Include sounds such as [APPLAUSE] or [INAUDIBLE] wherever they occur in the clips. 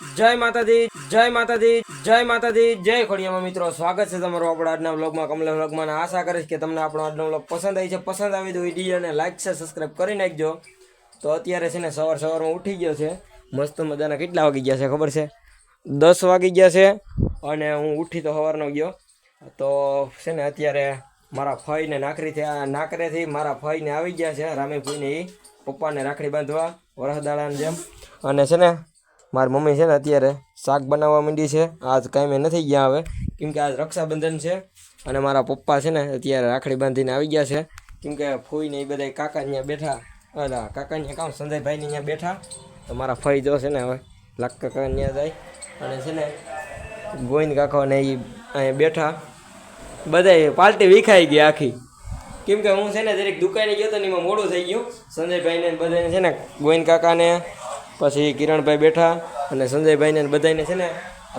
જય માતાજી જય માતાજી જય માતાજી. જય ખોડિયામાં મિત્રો, સ્વાગત છે તમારું આપણા આજના વ્લોગમાં. કમલા વ્લોગમાં આશા કરીશ કે તમને આપણો આજનો વ્લોગ પસંદ આવી છે. પસંદ આવી તો વિડીયોને લાઈક છે સબસ્ક્રાઈબ કરી નાખજો. તો અત્યારે છે ને સવાર સવારમાં ઉઠી ગયો છે. મસ્ત મજાના કેટલા વાગી ગયા છે, ખબર છે? દસ વાગી ગયા છે અને હું ઉઠી તો સવારનો ગયો. તો છે ને અત્યારે મારા ફઈને નાકરીથી નાકરેથી મારા ફઈને આવી ગયા છે રામી ફઈને એ પપ્પાને રાખડી બાંધવા વરસદાળાને જેમ. અને છે ને મારી મમ્મી છે ને અત્યારે શાક બનાવવા માંડી છે. આજ કાંઈ મેં નથી ગયા હવે. કેમકે આજ રક્ષાબંધન છે અને મારા પપ્પા છે ને અત્યારે રાખડી બાંધીને આવી ગયા છે. કેમકે ફોઈને એ બધા કાકા ત્યાં બેઠા. અલા કાકા ત્યાં કામ સંજયભાઈને અહીંયા બેઠા. તો મારા ફઈ જો છે ને હવે લાખ કાકા ત્યાં જાય. અને છે ને ગોવિંદ કાકા ને એ અહીંયા બેઠા. બધાય પાર્ટી વિખાઈ ગઈ આખી. કેમ કે હું છે ને દરેક દુકાને ગયો તો ને એમાં મોડું થઈ ગયું. સંજયભાઈને બધાને છે ને ગોવિંદ કાકાને પછી કિરણભાઈ બેઠા અને સંજયભાઈને બધાને છે ને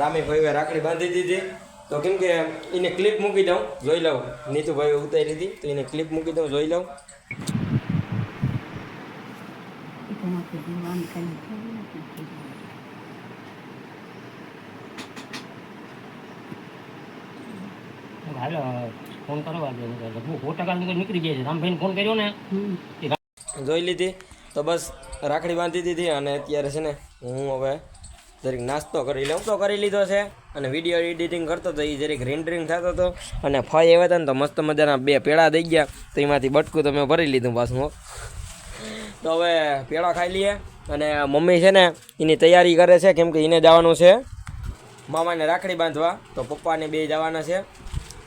રામીભાઈએ રાખડી બાંધી દીધી. તો કેમ કે એને ક્લિપ મૂકી દઉં. જોઈ લઉં. નીતુભાઈએ ઉતારી દીધી. તો એને ક્લિપ મૂકી દઉં જોઈ લઉં. હાલો ફોન કરવા દે. હું સો ટકા નીકળી જાય છે. રામભાઈને ફોન કર્યો ને? જોઈ લીધી. તો બસ રાખડી બાંધી દીધી અને અત્યારે છે ને હું હવે જરીક નાસ્તો કરી લઉં. તો કરી લીધો છે અને વીડિયો એડિટિંગ કરતો હતો એ જરીક રેન્ડરિંગ થતો હતો અને ફાઈ આવ્યા હતા ને તો મસ્ત મજાના બે પેડા દઈ ગયા. તો એમાંથી બટકું તો મેં ભરી લીધું પાછું. તો હવે પેડા ખાઈ લઈએ. અને મમ્મી છે ને એની તૈયારી કરે છે, કેમ કે એને જવાનું છે. મામાને રાખડી બાંધવા. તો પપ્પાને બે જવાના છે.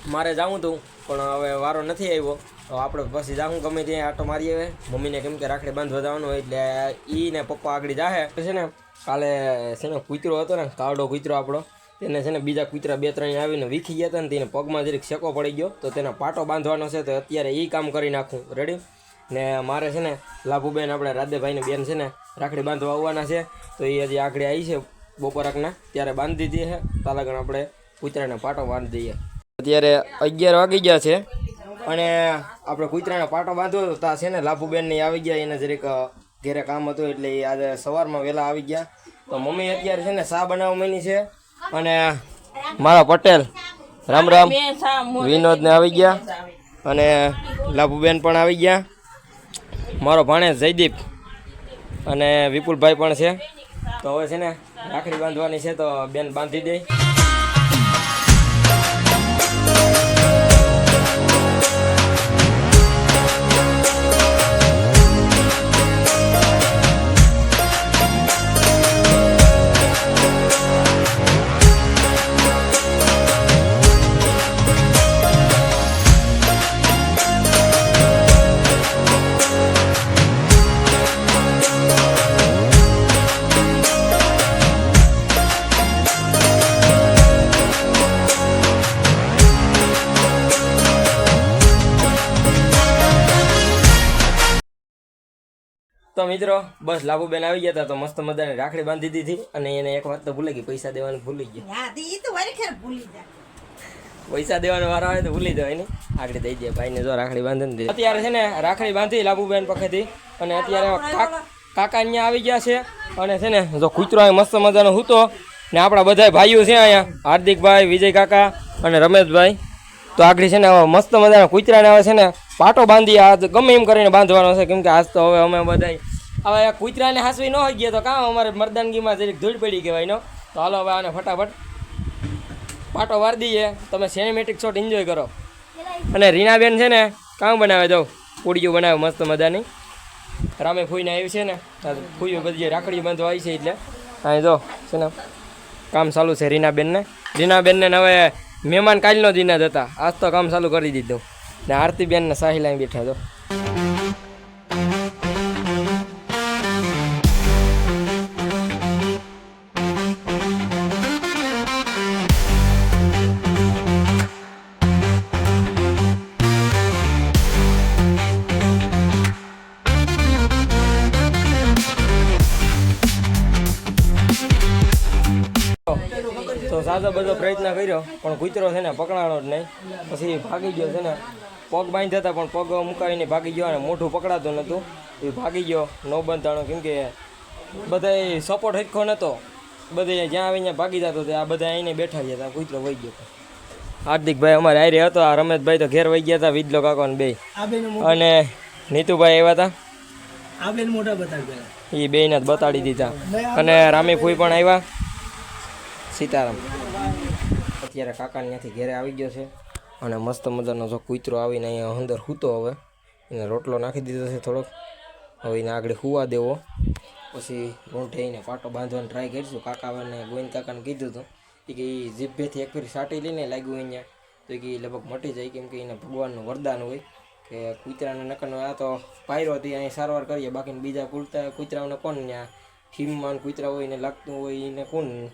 મારે જવું હતું પણ હવે વારો નથી આવ્યો. તો આપણે પછી જાઉં ગમે ત્યાં આટો મારી આવે મમ્મીને કેમ કે રાખડી બાંધવા જવાનું હોય એટલે ઈ ને પપ્પા આગળ જાહે. છે ને, કાલે છે ને કૂતરો હતો ને, કાવડો કૂતરો આપણો, તેને છે ને બીજા કૂતરા બે ત્રણ આવીને વીખી ગયા હતા ને, તેને પગમાં જરીક શેકો પડી ગયો. તો તેને પાટો બાંધવાનો છે, તો અત્યારે એ કામ કરી નાખું. રેડી ને મારે છે ને, લાભુબેન, આપણે રાધેભાઈને બેન છે ને, રાખડી બાંધવા આવવાના છે. તો એ હજી આગળ આવી છે, બપોરકના. ત્યારે બાંધી દીધી છે. તાલાગણ આપણે કૂતરાને પાટો બાંધી દઈએ. અત્યારે અગિયાર વાગી ગયા છે. અને આપણે કૂતરાનો પાટો બાંધ્યો હતો ત્યાં છે ને લાભુબેનની આવી ગયા, એને જરીક ઘેરે કામ હતું એટલે એ આજે સવારમાં વહેલા આવી ગયા. તો મમ્મી અત્યારે છે ને શા બનાવવા માંડી છે. અને મારા પટેલ, રામ રામ, વિનોદને આવી ગયા. અને લાભુબેન પણ આવી ગયા. મારો ભાણે જયદીપ અને વિપુલભાઈ પણ છે. તો હવે છે ને રાખડી બાંધવાની છે, તો બેન બાંધી દે. મિત્રો બસ લાભુબેન આવી ગયા હતા તો મસ્ત મજાની રાખડી બાંધી દીધી અને એને એક વાત તો ભૂલી ગઈ પૈસા દેવાનું ભૂલી ગયા. જાય. પૈસા દેવાનો વારો આવે તો ભૂલી જવાય ને આગળ દઈ દે ભાઈને જો રાખડી બાંધી દીધી અત્યારે છે ને રાખડી બાંધી લાભુબેન પાસેથી અને અત્યારે કાકા અહીંયા આવી ગયા છે અને છે ને જો કૂતરો અહીં મસ્ત મજાનો હૂતો ને આપણા બધા ભાઈઓ છે અહીંયા હાર્દિકભાઈ વિજય કાકા અને રમેશભાઈ. તો આગળ છે ને મસ્ત મજાના કૂતરાને હવે છે ને પાટો બાંધી આજ ગમે એમ કરીને બાંધવાનો છે કેમ કે આજ તો હવે અમે બધા હવે કૂતરાને હાસવી ન હોય ગયા તો કામ અમારે મરદાનગીમાં જરીક ધૂળ પડી કહેવાય નો? તો હાલો હવે આને ફટાફટ પાટો વાર દઈએ. તમે સિનેમેટિક શોટ એન્જોય કરો. અને રીનાબેન છે ને, કામ બનાવે જાઉં પૂડીઓ બનાવે મસ્ત મજાની. રામે ફૂઈને આવ્યું છે ને ફૂઈઓ બધી રાખડી બાંધવા આવી છે એટલે. અહીં જો, છે ને, કામ ચાલુ છે રીનાબેનને. રીનાબેનને ને હવે મહેમાન કાલનો દિના જ હતા. આજ તો કામ ચાલુ કરી દીધું. ને આરતીબેનને સાહી લાઈ બેઠા તો સાદો બધો પ્રયત્ન કર્યો પણ કૂતરો છે ને પકડાણો જ નહીં. પછી ભાગી ગયો છે ને. પગ બાંધી હતા પણ પગ મુકાવીને ભાગી ગયો અને મોઢું પકડાતું નહોતું. એ ભાગી ગયો ન બંધાણો કેમ કે બધા સપોર્ટ હરખો નહોતો બધે જ્યાં આવીને ભાગી જતો આ બધા અહીંને બેઠા ગયા હતા કૂતરો વહી ગયો હાર્દિકભાઈ અમારે આરે હતો આ રમેશભાઈ તો ઘેર વહી ગયા હતા વિજલો કાકો ને બે અને નીતુભાઈ આવ્યા હતા. આ બેન મોટા બતાવી એ બેને જ બતાડી દીધા. અને રામી ફૂઈ પણ આવ્યા. સીતારામ. અત્યારે કાકા ત્યાંથી ઘેરે આવી ગયો છે અને મસ્ત મજાનો જો કૂતરો આવીને અહીંયા અંદર સૂતો હવે. એને રોટલો નાખી દીધો છે થોડોક. હવે એને આગળ હુવા દેવો. પછી રોંઠે એને પાટો બાંધવાનો ટ્રાય કરીશું. કાકા અને ગોવિંદ કાકાને કીધું હતું એ કે એ જીભેથી એક ફેરી સાટી લઈને લાગ્યું અહીંયા. તો એ કે લગભગ મટી જાય કેમ કે એને ભગવાનનું વરદાન હોય કે કૂતરાને નકરનો આ તો પાયરો હતી, અહીં સારવાર કરીએ. બાકીને બીજા કૂતરા કૂતરાઓને કોણ ત્યાં ફીમમાં કૂતરા હોય એને લાગતું હોય એને કોણ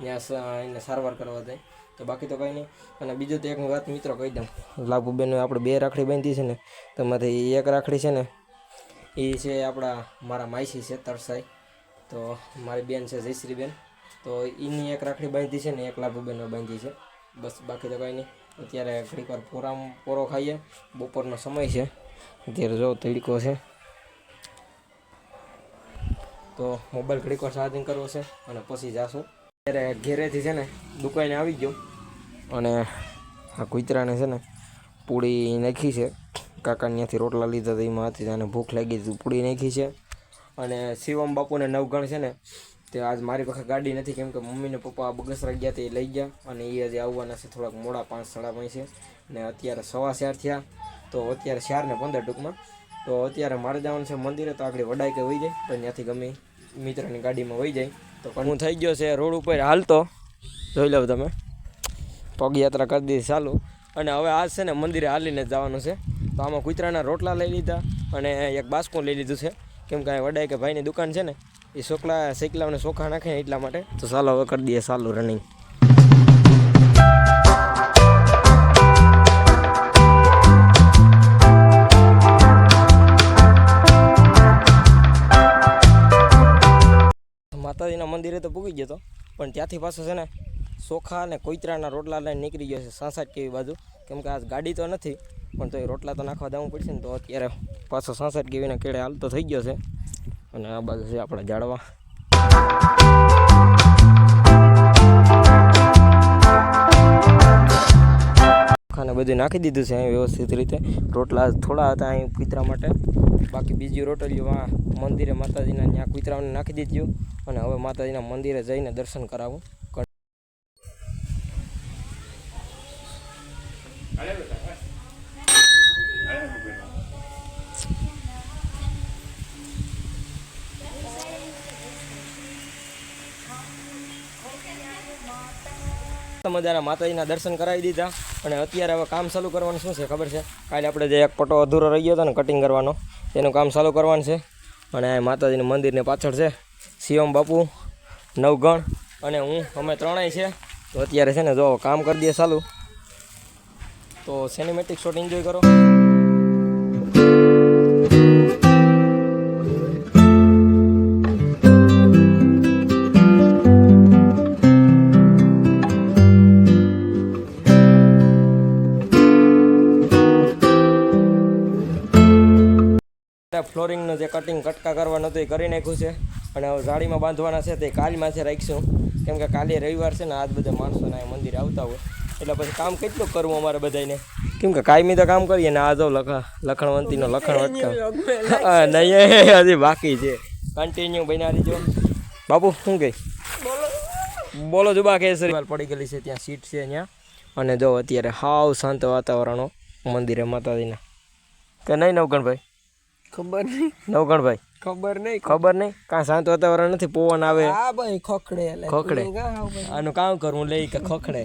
ત્યાં એને સારવાર કરવા જાય? તો બાકી તો કંઈ નહીં. અને બીજું તો એક વાત મિત્રો કહી દઉં. લાભુબેન આપણે બે રાખડી બાંધી છે ને તેમાંથી એક રાખડી છે ને એ છે આપણા મારા માયસી છે તરસાઈ. તો મારી બેન છે જયશ્રીબેન. તો એની એક રાખડી બાંધી છે ને, એક લાભુબેનનો બાંધી છે. બસ બાકી તો કંઈ નહીં. અત્યારે ઘડીક વાર પોરામ પોરો ખાઈએ. બપોરનો સમય છે. અત્યારે જો તડકો છે. તો મોબાઈલ ઘડીક વાર ચાર્જિંગ કરવો છે અને પછી જાશું. અત્યારે ઘેરેથી છે ને દુકાને આવી ગયો અને આ કૂતરાને છે ને પૂડી નાખી છે. કાકા ત્યાંથી રોટલા લીધા એમાં હતી અને ભૂખ લાગી હતી, પૂડી નાખી છે. અને શિવમ બાપુને નવગણ છે ને, તે આજ મારી પાસે ગાડી નથી, કેમ કે મમ્મીને પપ્પા બગસરા ગયા તે લઈ ગયા અને એ હજી આવવાના છે, થોડાક મોડા પાંચ સાડા પાંચ છે. ને અત્યારે સવા ચાર થયા, તો અત્યારે ચાર ને પંદર ટૂંકમાં. તો અત્યારે મારે જવાનું છે મંદિરે, તો આગળ વડાઈ કે હોઈ જાય તો ત્યાંથી ગમે મિત્રની ગાડીમાં વહી જાય. તો પણ હું થઈ ગયો છે રોડ ઉપર હાલતો. જોઈ લો તમે. પગયાત્રા કરી દીધી ચાલુ. અને હવે આજ છે ને મંદિરે હાલીને જ જવાનું છે. તો આમાં કૂતરાના રોટલા લઈ લીધા અને એક બાસકું લઈ લીધું છે. કેમ કે વડાય કે ભાઈની દુકાન છે ને એ સોકલા શેકલાઓને સોખા નાખે એટલા માટે. તો ચાલો હવે કરી દઈએ ચાલુ રનિંગ માતાજીના મંદિરે તો પૂગી ગયો હતો પણ ત્યાંથી પાછો છે ને ચોખા અને કોઈતરાના રોટલા લઈને નીકળી ગયો છે સાસઠ કેવી બાજુ. કેમ કે આ ગાડી તો નથી, પણ તો એ રોટલા તો નાખવા દેવું પડશે ને તો અત્યારે પાછો સાસઠ કેવીના કેળે હાલતો થઈ ગયો છે. અને આ બાજુ છે આપણા જાળવા ખાને બધું નાખી દીધું છે અહીં વ્યવસ્થિત રીતે. રોટલા થોડા હતા અહીં પિતરા માટે. બાકી બીજી રોટલીઓ આ મંદિરે માતાજીના ત્યાં કૂતરાઓને નાખી દીધું અને હવે માતાજીના મંદિરે જઈને દર્શન કરાવું. મજાના માતાજીના દર્શન કરાવી દીધા અને અત્યારે હવે કામ ચાલુ કરવાનું શું છે ખબર છે? કાલે આપણે જે એક પટો અધૂરો રહી ગયો હતો ને કટિંગ કરવાનો. એનું કામ ચાલુ કરવાનું છે. અને આ માતાજીનું મંદિરની પાછળ છે શિવમ બાપુ, નવગણ અને હું, અમે ત્રણેય છે. તો અત્યારે છે ને જો કામ કરી દઈએ ચાલુ. તો સિનેમેટિક શોટ એન્જોય કરો. ફ્લોરિંગનું જે કટિંગ કટકા કરવાનું હતું એ કરી નાખ્યું છે. અને હવે જાળીમાં બાંધવાના છે તે કાલમાં છે રાખીશું. કેમ કે કાલે રવિવાર છે ને આજ બધા માણસોના મંદિરે આવતા હોય. એટલે પછી કામ કેટલું કરવું અમારે બધાને કેમ કે કાયમી તો કામ કરીએ ને આ જો લખ લખણવંતીનો લખણ વટકા [LAUGHS] નહીં હજી બાકી છે. કન્ટિન્યુ બન્યા જો બાપુ શું કહે બોલો. જુબા કેસરી. પડી ગયેલી છે ત્યાં સીટ છે ત્યાં અને જો અત્યારે હાવ શાંત વાતાવરણો મંદિરે માતાજીના. કે નહીં નવગણભાઈ? ખબર નહીં. નવગણભાઈ? ખબર નહીં. ખબર નહીં? કાં શાંત વાતાવરણ નથી? પવન આવે? આ ભાઈ ખોખડે ખોખડે? આનું કામ કરવું લઈ કે ખોખડે.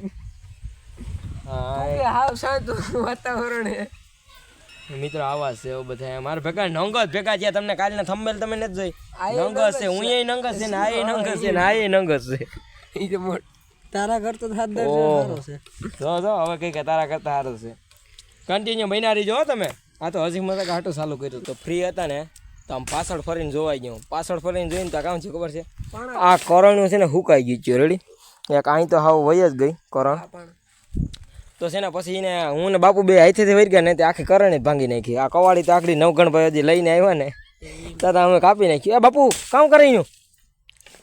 હા હાવ શાંત વાતાવરણ હે. મિત્રો આવાજ છે એવું બધા. મારા ભેગા નંગસ ભેગા છે તમને કાલના થંબેલ તમે નથી જોઈ? નંગસ છે હું એ નંગસ છે ને આ એ નંગસ છે ને આ એ નંગસ છે. ઈ તો તારા ઘર તો હાથ દર સારો છે. જો જો હવે કઈ કે તારા કરતા સારું છે. કન્ટિન્યુ બન્યા રહીજો હો તમે. આ તો હજી મને હાટું ચાલુ કર્યું. તો ફ્રી હતા ને, તો આમ પાછળ ફરીને જોવાઈ ગયું. પાછળ ફરીને જોઈને તો કામ છે ખબર છે? આ કરણ્યું છે ને હુકાઈ ગયું છે, રેડી? એક અહીં તો હાવ વહી જ ગઈ, કરણ. તો છે ને પછી એને હું ને બાપુ બે હાથેથી વહી ગયા ને તે આખી કરણે ભાંગી નાખી. આ કવાળી તો નવગણ ભાઈ હજી લઈને આવ્યા ને. ત્યાં અમે કાપી નાખ્યું. એ બાપુ, કામ કરાયું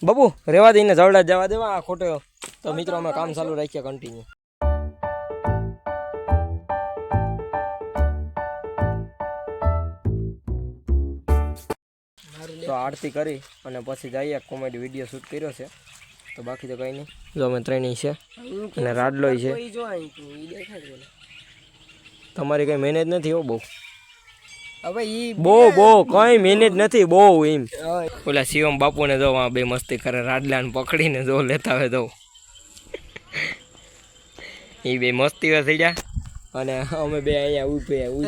બાપુ, રેવા દઈને જવડા જવા દેવા આ ખોટો. તો મિત્રો, અમે કામ ચાલુ રાખ્યા કન્ટિન્યુ તો આરતી કરી અને પછી જઈએ. કોમેડી વીડિયો શૂટ કર્યો છે. તો બાકી તો કંઈ નહીં. જો અમે ત્રણેય છે અને રાડલોય છે. ને. તમારી કંઈ મહેનત નથી હો બહુ? હવે ઈ બહુ બહુ કઈ મહેનત નથી બહુ એમ. ઓલા શિવમ બાપુને જો આ બે મસ્તી કરે રાડલાને પકડીને જો લેતા હોય તો. એ બે મસ્તી થઈ ગયા. અને અમે બે અહીંયા ઉભે હું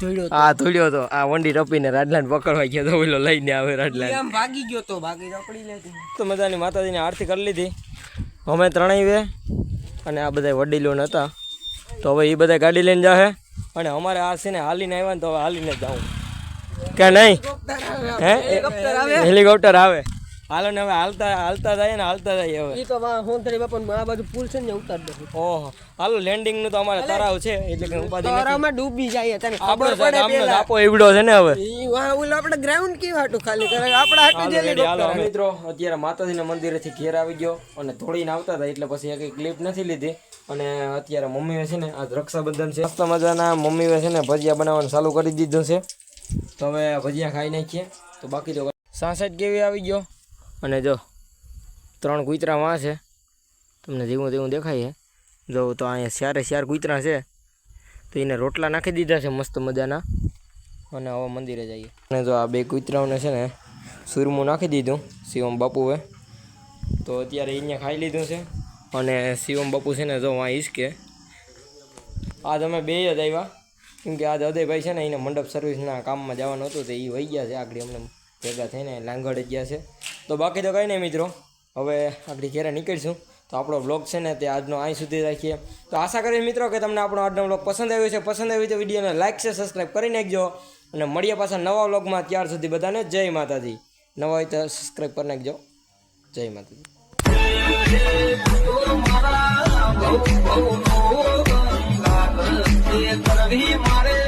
થોડ્યો. આ થોડ્યો તો. આ વંડી રપીને રાડલાને પકડવા ગયો તો ઓલો લઈને આવે ઈ રાડલાને આમ ભાગી ગયો તો ભાગી રપડી લેતી તો. મજાની માતાજીની આરતી કરી લીધી. અમે ત્રણેય વે અને આ બધા વડીલો હતા. તો હવે એ બધા ગાડી લઈને જાહે અને અમારે આ છે ને હાલીને આવ્યા ને તો હવે હાલીને જાઉં કે નહીં? હે? હેલિકોપ્ટર આવે. હાલો ને હવે હાલતા હાલતા જાય ને હાલતા જાય હવે. ઈ તો વા હોંતરી બાપા આ બાજુ પુલ છે ને ઉતાર દે ઓહો. હાલો લેન્ડિંગનું તો અમારે તરાવ છે એટલે કે ઉપાધિ નથી. તારામાં ડૂબી જાય તને ખબર પડે પેલા. દાપો એવડો છે ને હવે. ઈ વા ઓલું આપણે ગ્રાઉન્ડ કેવું હાટું ખાલી? કરે આપણા હાટું જે લીધો હાલો મિત્રો અત્યારે માતાજીના મંદિરેથી ઘેર આવી ગયો અને થોડીને આવતા હતા એટલે પછી એક ક્લિપ નથી લીધી. અને અત્યારે મમ્મીએ છે ને આ રક્ષાબંધન છે. મસ્ત મજાના મમ્મીએ છે ને ભજીયા બનાવવાનું ચાલુ કરી દીધું છે. તો હવે ભજીયા ખાઈ નાખીએ. તો બાકી તો સાસઠ કેવી આવી ગયો? અને જો ત્રણ કૂતરા વાં છે, તમને જેવું તેવું દેખાય છે. જો તો અહીંયા ચારે ચાર કૂતરા છે, તો એને રોટલા નાખી દીધા છે મસ્ત મજાના. અને હવે મંદિરે જઈએ. અને જો આ બે કૂતરાઓને છે ને સુરમું નાખી દીધું શિવમ બાપુએ. તો અત્યારે અહીંયા ખાઈ લીધું છે. અને શિવમ બાપુ છે ને જો વાં ઈસકે આજ અમે બે જ આવ્યા. કેમ કે આજ અદયભાઈ છે ને એને મંડપ સર્વિસના કામમાં જવાનું હતું તો એ વહી ગયા છે. આગળ અમને ભેગા થઈને લાંગડ ગયા છે. તો બાકી તો કંઈ નહીં મિત્રો. હવે આપણે ઘેરે નીકળીશું. તો આપણો વ્લોગ છે ને તે આજનો અહીં સુધી રાખીએ. તો આશા કરીએ મિત્રો કે તમને આપણો આજનો વ્લોગ પસંદ આવ્યો છે પસંદ આવ્યો તો વિડીયોને લાઇક છે સબસ્ક્રાઈબ કરી નાખજો અને મળીએ પાછા નવા વ્લોગમાં ત્યાર સુધી બધાને જય માતાજી. નવા હોય તો સબસ્ક્રાઈબ કરી નાખજો. જય માતાજી. કરવી મારે